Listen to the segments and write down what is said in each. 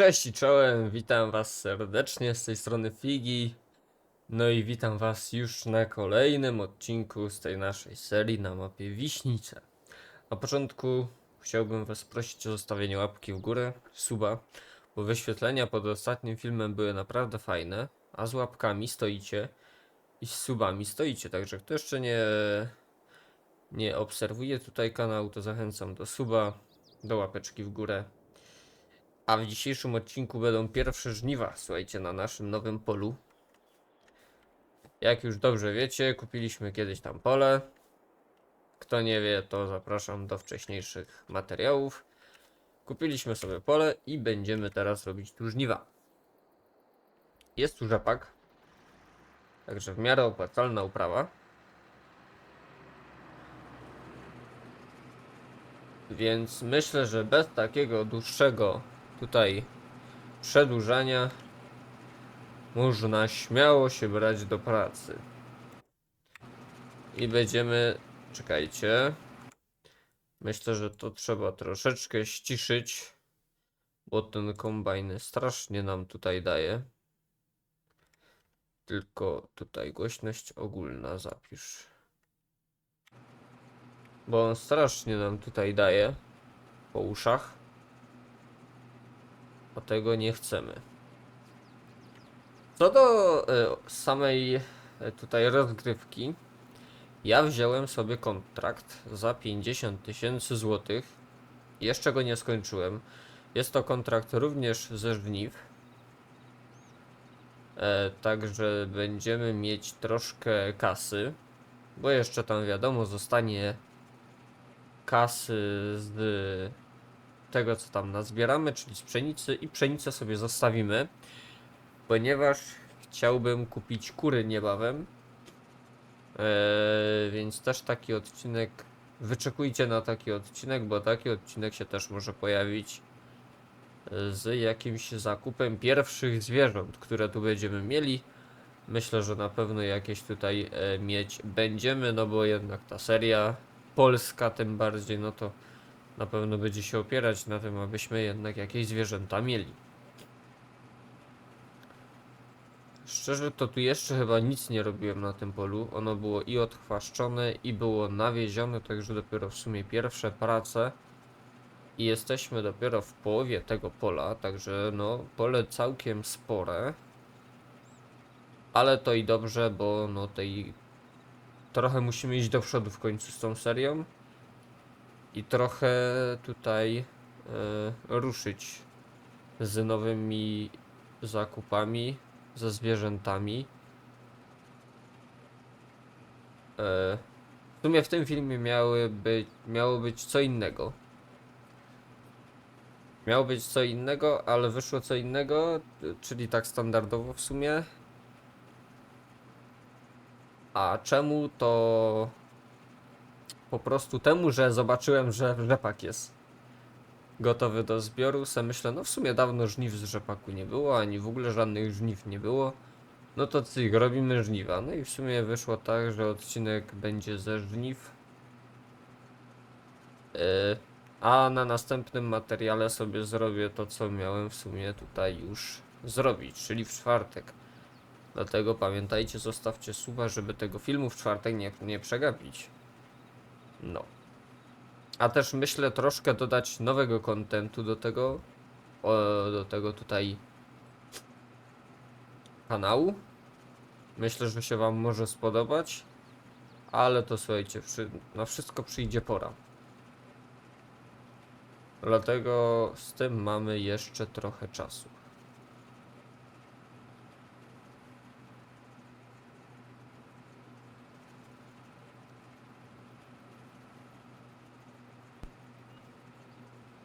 Cześć i czołem, witam was serdecznie z tej strony Figi. No i witam was już na kolejnym odcinku z tej naszej serii na mapie Wiśnice. Na początku chciałbym was prosić o zostawienie łapki w górę, suba, bo wyświetlenia pod ostatnim filmem były naprawdę fajne, a z łapkami stoicie i z subami stoicie, także kto jeszcze nie, nie obserwuje tutaj kanału, to zachęcam do suba, do łapeczki w górę. A w dzisiejszym odcinku będą pierwsze żniwa, słuchajcie, na naszym nowym polu. Jak już dobrze wiecie, kupiliśmy kiedyś tam pole. Kto nie wie, to zapraszam do wcześniejszych materiałów. Kupiliśmy sobie pole i będziemy teraz robić tu żniwa. Jest tu rzepak. Także w miarę opłacalna uprawa. Więc myślę, że bez takiego dłuższego tutaj przedłużania można śmiało się brać do pracy. I będziemy, czekajcie. Myślę, że to trzeba troszeczkę ściszyć, bo ten kombajn strasznie nam tutaj daje. Tylko tutaj głośność ogólna zapisz. Bo on strasznie nam tutaj daje po uszach a tego nie chcemy. Co do e, samej e, tutaj rozgrywki, ja wziąłem sobie kontrakt za 50 tysięcy złotych. Jeszcze go nie skończyłem. Jest to kontrakt również ze żniw. E, także będziemy mieć troszkę kasy, bo jeszcze tam wiadomo zostanie kasy z tego, co tam nazbieramy, czyli z pszenicy i pszenicę sobie zostawimy, ponieważ chciałbym kupić kury niebawem. Eee, więc też taki odcinek, wyczekujcie na taki odcinek, bo taki odcinek się też może pojawić e, z jakimś zakupem pierwszych zwierząt, które tu będziemy mieli. Myślę, że na pewno jakieś tutaj e, mieć będziemy, no bo jednak ta seria polska tym bardziej, no to na pewno będzie się opierać na tym, abyśmy jednak jakieś zwierzęta mieli. Szczerze to tu jeszcze chyba nic nie robiłem na tym polu. Ono było i odchwaszczone i było nawiezione, także dopiero w sumie pierwsze prace. I jesteśmy dopiero w połowie tego pola, także no pole całkiem spore. Ale to i dobrze, bo no tej trochę musimy iść do przodu w końcu z tą serią i trochę tutaj e, ruszyć z nowymi zakupami, ze zwierzętami. E, w sumie w tym filmie miały być, miało być co innego. Miało być co innego, ale wyszło co innego, czyli tak standardowo w sumie. A czemu to po prostu temu, że zobaczyłem, że rzepak jest gotowy do zbioru, se myślę, no w sumie dawno żniw z rzepaku nie było, ani w ogóle żadnych żniw nie było. No to cyk, robimy żniwa. No i w sumie wyszło tak, że odcinek będzie ze żniw. Yy, a na następnym materiale sobie zrobię to, co miałem w sumie tutaj już zrobić, czyli w czwartek. Dlatego pamiętajcie, zostawcie suba, żeby tego filmu w czwartek nie, nie przegapić. No. A też myślę troszkę dodać nowego kontentu do tego, o, do tego tutaj kanału. Myślę, że się Wam może spodobać, ale to słuchajcie, przy, na wszystko przyjdzie pora. Dlatego z tym mamy jeszcze trochę czasu.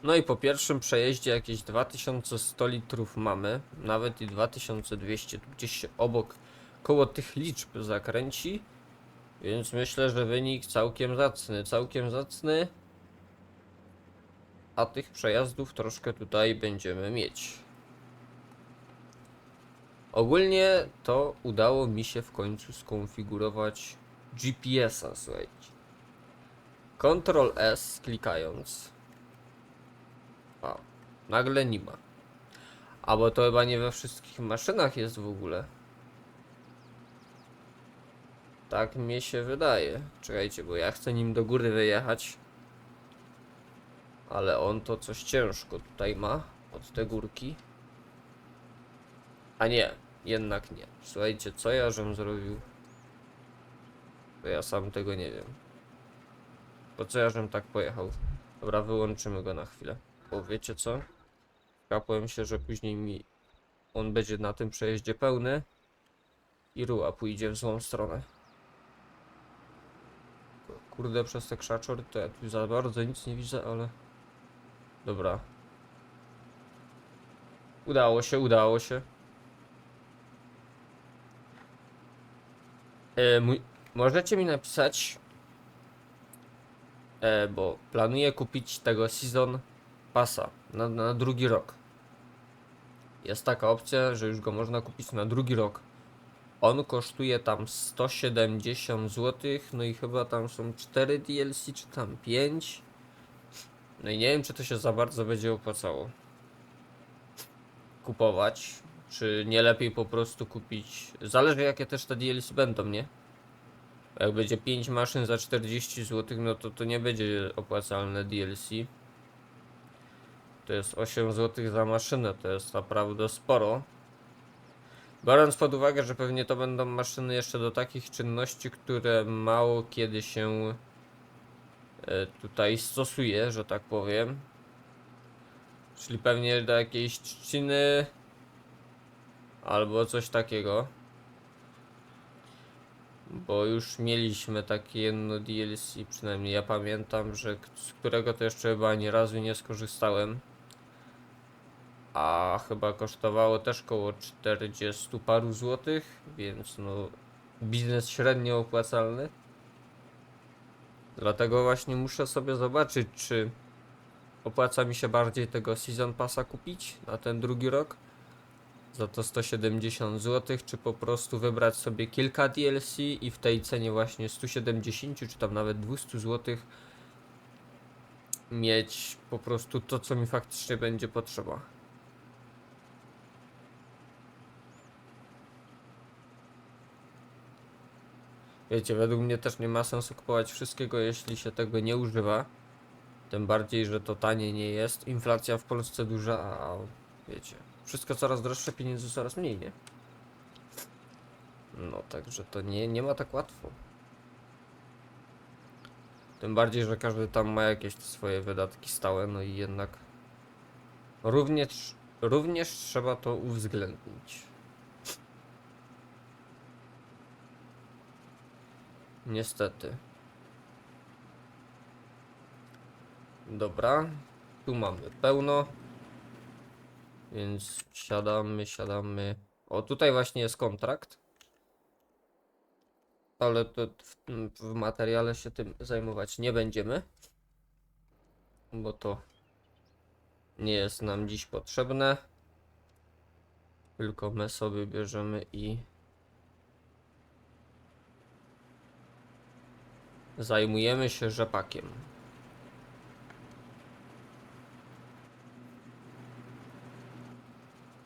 No i po pierwszym przejeździe jakieś 2100 litrów mamy, nawet i 2200, tu gdzieś się obok, koło tych liczb zakręci, więc myślę, że wynik całkiem zacny, całkiem zacny, a tych przejazdów troszkę tutaj będziemy mieć. Ogólnie to udało mi się w końcu skonfigurować GPS-a, słuchajcie. Ctrl S klikając a, nagle nie ma. A bo to chyba nie we wszystkich maszynach jest w ogóle. Tak mi się wydaje. Czekajcie, bo ja chcę nim do góry wyjechać. Ale on to coś ciężko tutaj ma od te górki. A nie, jednak nie. Słuchajcie, co ja żem zrobił? To ja sam tego nie wiem. Po co ja żem tak pojechał? Dobra, wyłączymy go na chwilę. Bo wiecie co? Kapłem się, że później mi on będzie na tym przejeździe pełny i ruła pójdzie w złą stronę. Kurde, przez te krzaczory to ja tu za bardzo nic nie widzę, ale... Dobra. Udało się, udało się. E, mój... Możecie mi napisać, e, bo planuję kupić tego Season Passa na, na drugi rok. Jest taka opcja, że już go można kupić na drugi rok. On kosztuje tam 170 zł, no i chyba tam są 4 DLC, czy tam 5. No i nie wiem, czy to się za bardzo będzie opłacało kupować, czy nie lepiej po prostu kupić. Zależy jakie też te DLC będą, nie? Jak będzie 5 maszyn za 40 zł, no to to nie będzie opłacalne DLC. To jest 8 zł za maszynę, to jest naprawdę sporo. Biorąc pod uwagę, że pewnie to będą maszyny jeszcze do takich czynności, które mało kiedy się e, tutaj stosuje, że tak powiem. Czyli pewnie do jakiejś trzciny albo coś takiego. Bo już mieliśmy takie jedno DLC, przynajmniej ja pamiętam, że z którego to jeszcze chyba ani razu nie skorzystałem. A chyba kosztowało też koło 40 paru złotych, więc no biznes średnio opłacalny. Dlatego właśnie muszę sobie zobaczyć, czy opłaca mi się bardziej tego Season Passa kupić na ten drugi rok za to 170 zł, czy po prostu wybrać sobie kilka DLC i w tej cenie właśnie 170 czy tam nawet 200 zł mieć po prostu to, co mi faktycznie będzie potrzeba. Wiecie, według mnie też nie ma sensu kupować wszystkiego, jeśli się tego nie używa. Tym bardziej, że to tanie nie jest. Inflacja w Polsce duża, a wiecie, wszystko coraz droższe, pieniędzy coraz mniej, nie? No, także to nie, nie ma tak łatwo. Tym bardziej, że każdy tam ma jakieś swoje wydatki stałe, no i jednak również, również trzeba to uwzględnić. Niestety. Dobra, tu mamy pełno. Więc siadamy, siadamy. O, tutaj właśnie jest kontrakt. Ale to w, w materiale się tym zajmować nie będziemy. Bo to nie jest nam dziś potrzebne. Tylko my sobie bierzemy i zajmujemy się rzepakiem.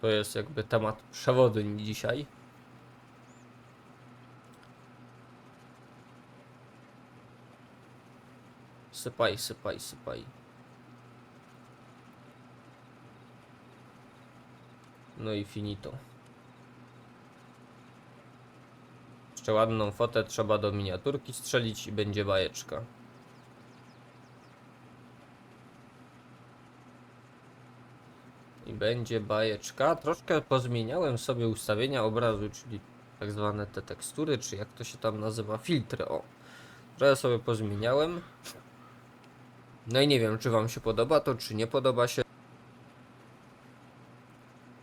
To jest jakby temat przewodni dzisiaj. Sypaj, sypaj, sypaj. No i finito. Jeszcze ładną fotę trzeba do miniaturki strzelić i będzie bajeczka. I będzie bajeczka. Troszkę pozmieniałem sobie ustawienia obrazu, czyli tak zwane te tekstury, czy jak to się tam nazywa, filtry. O, trochę sobie pozmieniałem. No i nie wiem, czy wam się podoba to, czy nie podoba się.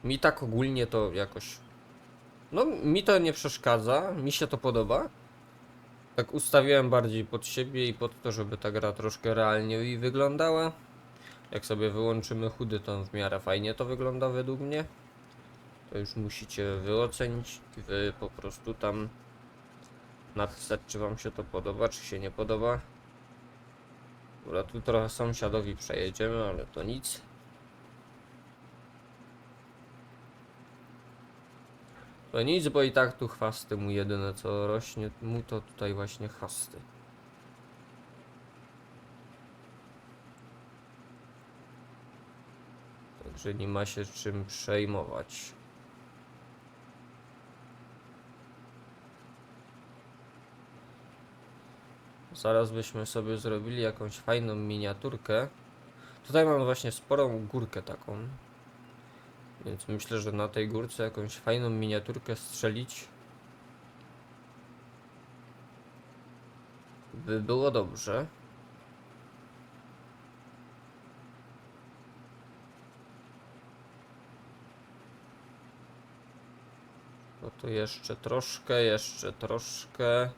Mi tak ogólnie to jakoś. No, mi to nie przeszkadza, mi się to podoba. Tak ustawiłem bardziej pod siebie i pod to, żeby ta gra troszkę realniej wyglądała. Jak sobie wyłączymy chudy, to w miarę fajnie to wygląda według mnie. To już musicie wy ocenić, wy po prostu tam napisać, czy wam się to podoba, czy się nie podoba. Dobra, tu trochę sąsiadowi przejedziemy, ale to nic. To nic, bo i tak tu chwasty mu jedyne co rośnie mu to tutaj właśnie chwasty. Także nie ma się czym przejmować. Zaraz byśmy sobie zrobili jakąś fajną miniaturkę. Tutaj mam właśnie sporą górkę taką. Więc myślę, że na tej górce jakąś fajną miniaturkę strzelić by było dobrze. No to jeszcze troszkę, jeszcze troszkę.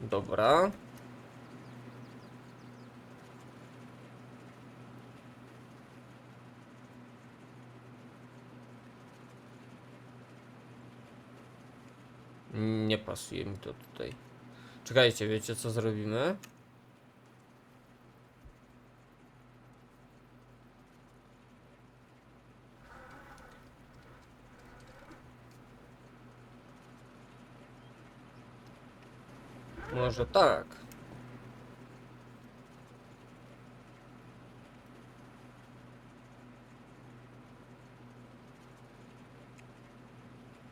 Dobra. Nie pasuje mi to tutaj. Czekajcie, wiecie co zrobimy? Może tak.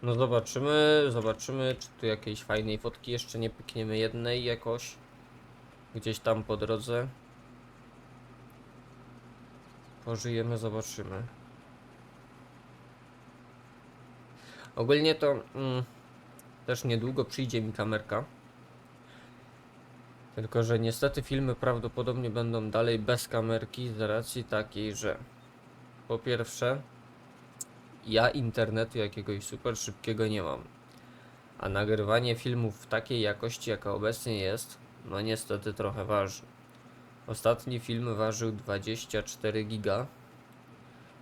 No zobaczymy, zobaczymy, czy tu jakiejś fajnej fotki jeszcze nie pykniemy jednej jakoś. Gdzieś tam po drodze. Pożyjemy, zobaczymy. Ogólnie to mm, też niedługo przyjdzie mi kamerka. Tylko, że niestety filmy prawdopodobnie będą dalej bez kamerki z racji takiej, że po pierwsze ja internetu jakiegoś super szybkiego nie mam. A nagrywanie filmów w takiej jakości, jaka obecnie jest, no niestety trochę waży. Ostatni film ważył 24 giga,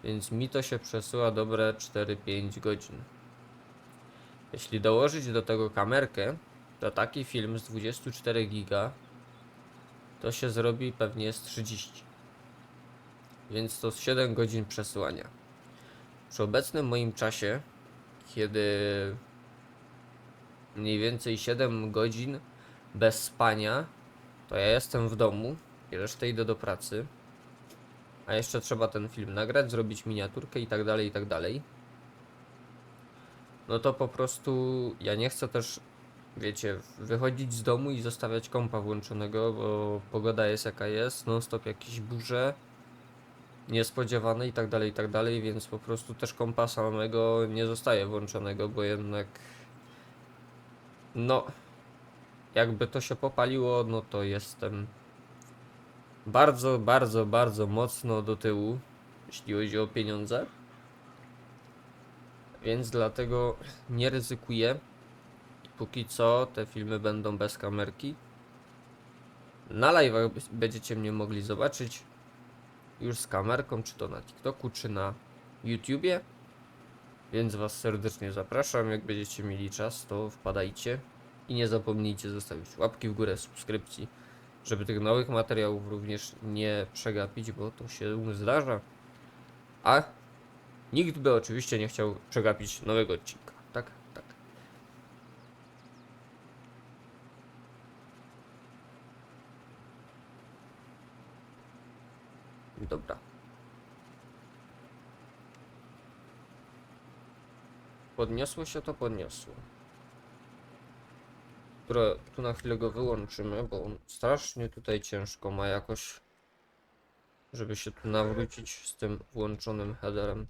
więc mi to się przesyła dobre 4-5 godzin. Jeśli dołożyć do tego kamerkę, to taki film z 24 giga to się zrobi pewnie z 30. Więc to z 7 godzin przesyłania. Przy obecnym moim czasie, kiedy mniej więcej 7 godzin bez spania, to ja jestem w domu i resztę idę do pracy. A jeszcze trzeba ten film nagrać, zrobić miniaturkę i tak dalej, i tak dalej. No to po prostu ja nie chcę też, wiecie, wychodzić z domu i zostawiać kompa włączonego, bo pogoda jest jaka jest, non stop jakieś burze niespodziewane i tak dalej, i tak dalej, więc po prostu też kompa samego nie zostaje włączonego, bo jednak no jakby to się popaliło, no to jestem bardzo, bardzo, bardzo mocno do tyłu, jeśli chodzi o pieniądze. Więc dlatego nie ryzykuję. Póki co te filmy będą bez kamerki. Na live'ach będziecie mnie mogli zobaczyć już z kamerką, czy to na TikToku, czy na YouTubie. Więc Was serdecznie zapraszam. Jak będziecie mieli czas, to wpadajcie. I nie zapomnijcie zostawić łapki w górę, subskrypcji, żeby tych nowych materiałów również nie przegapić, bo to się zdarza. A nikt by oczywiście nie chciał przegapić nowego odcinka. Tak, tak. Dobra. Podniosło się to podniosło. Które tu na chwilę go wyłączymy, bo on strasznie tutaj ciężko ma jakoś, żeby się tu nawrócić z tym włączonym headerem.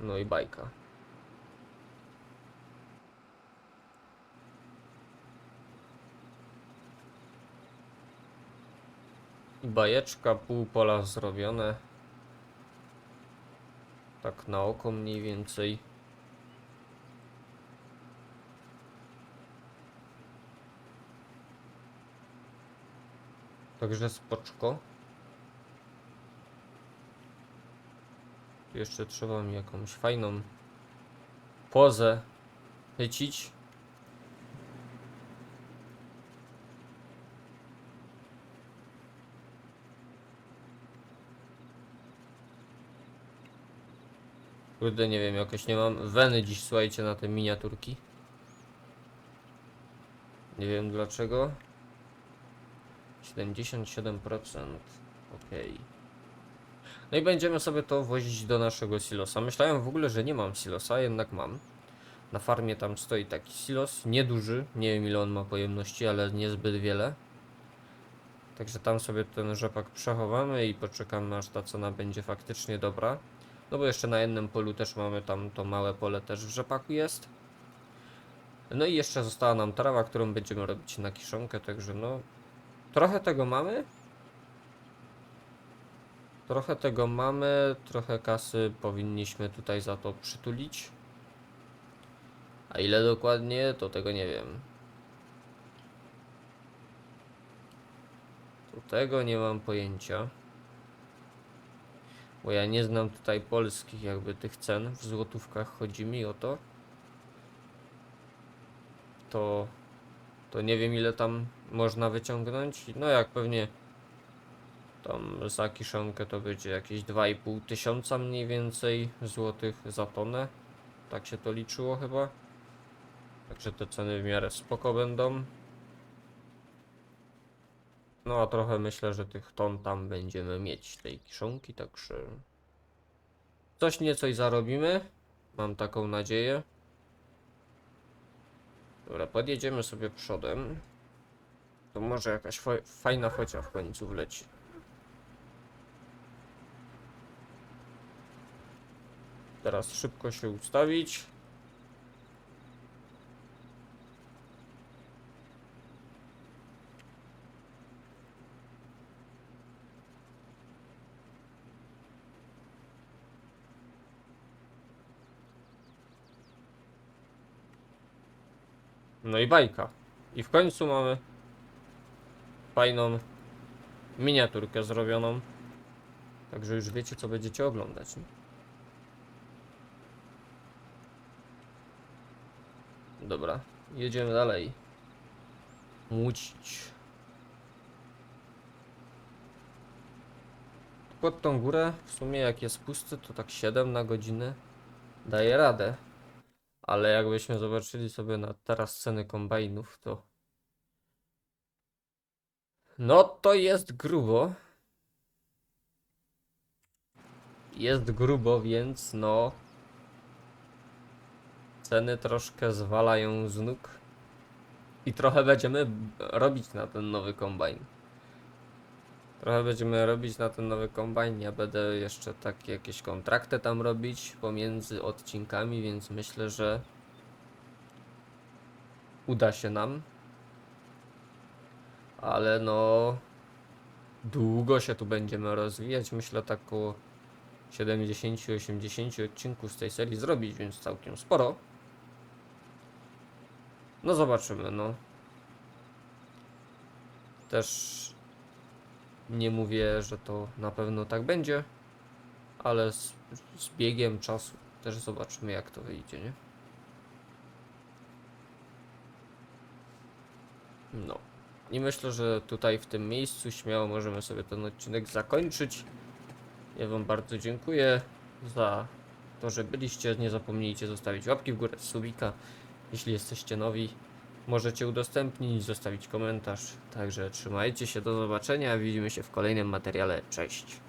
No i bajka. Bajeczka, pół pola zrobione. Tak na oko mniej więcej. Także spoczko. Jeszcze trzeba mi jakąś fajną pozę chycić. Kurde, nie wiem, jakoś nie mam weny dziś, słuchajcie, na te miniaturki. Nie wiem dlaczego. 77%. Okej. No i będziemy sobie to wozić do naszego silosa. Myślałem w ogóle, że nie mam silosa, jednak mam. Na farmie tam stoi taki silos, nieduży, nie wiem ile on ma pojemności, ale niezbyt wiele. Także tam sobie ten rzepak przechowamy i poczekamy aż ta cena będzie faktycznie dobra. No bo jeszcze na jednym polu też mamy tam to małe pole też w rzepaku jest. No i jeszcze została nam trawa, którą będziemy robić na kiszonkę, także no trochę tego mamy. Trochę tego mamy, trochę kasy powinniśmy tutaj za to przytulić. A ile dokładnie, to tego nie wiem. Tu tego nie mam pojęcia. Bo ja nie znam tutaj polskich jakby tych cen. W złotówkach chodzi mi o to. To, to nie wiem ile tam można wyciągnąć. No jak pewnie tam za kiszonkę to będzie jakieś 2,5 tysiąca mniej więcej złotych za tonę. Tak się to liczyło chyba. Także te ceny w miarę spoko będą. No a trochę myślę, że tych ton tam będziemy mieć tej kiszonki, także coś nieco i zarobimy. Mam taką nadzieję. Dobra, podjedziemy sobie przodem. To może jakaś fa- fajna focia w końcu wleci. Teraz szybko się ustawić. No i bajka. I w końcu mamy fajną miniaturkę zrobioną. Także już wiecie, co będziecie oglądać. Dobra, jedziemy dalej. Łucić. Pod tą górę, w sumie jak jest pusty, to tak 7 na godzinę daje radę. Ale jakbyśmy zobaczyli sobie na teraz ceny kombajnów, to. No to jest grubo. Jest grubo, więc no. Ceny troszkę zwalają z nóg. I trochę będziemy robić na ten nowy kombajn. Trochę będziemy robić na ten nowy kombajn. Ja będę jeszcze takie jakieś kontrakty tam robić pomiędzy odcinkami, więc myślę, że uda się nam. Ale no długo się tu będziemy rozwijać. Myślę tak około 70-80 odcinków z tej serii zrobić, więc całkiem sporo. No zobaczymy, no. Też nie mówię, że to na pewno tak będzie, ale z, z biegiem czasu też zobaczymy jak to wyjdzie, nie? No. I myślę, że tutaj w tym miejscu śmiało możemy sobie ten odcinek zakończyć. Ja Wam bardzo dziękuję za to, że byliście. Nie zapomnijcie zostawić łapki w górę, subika. Jeśli jesteście nowi, możecie udostępnić, zostawić komentarz. Także trzymajcie się, do zobaczenia. Widzimy się w kolejnym materiale. Cześć.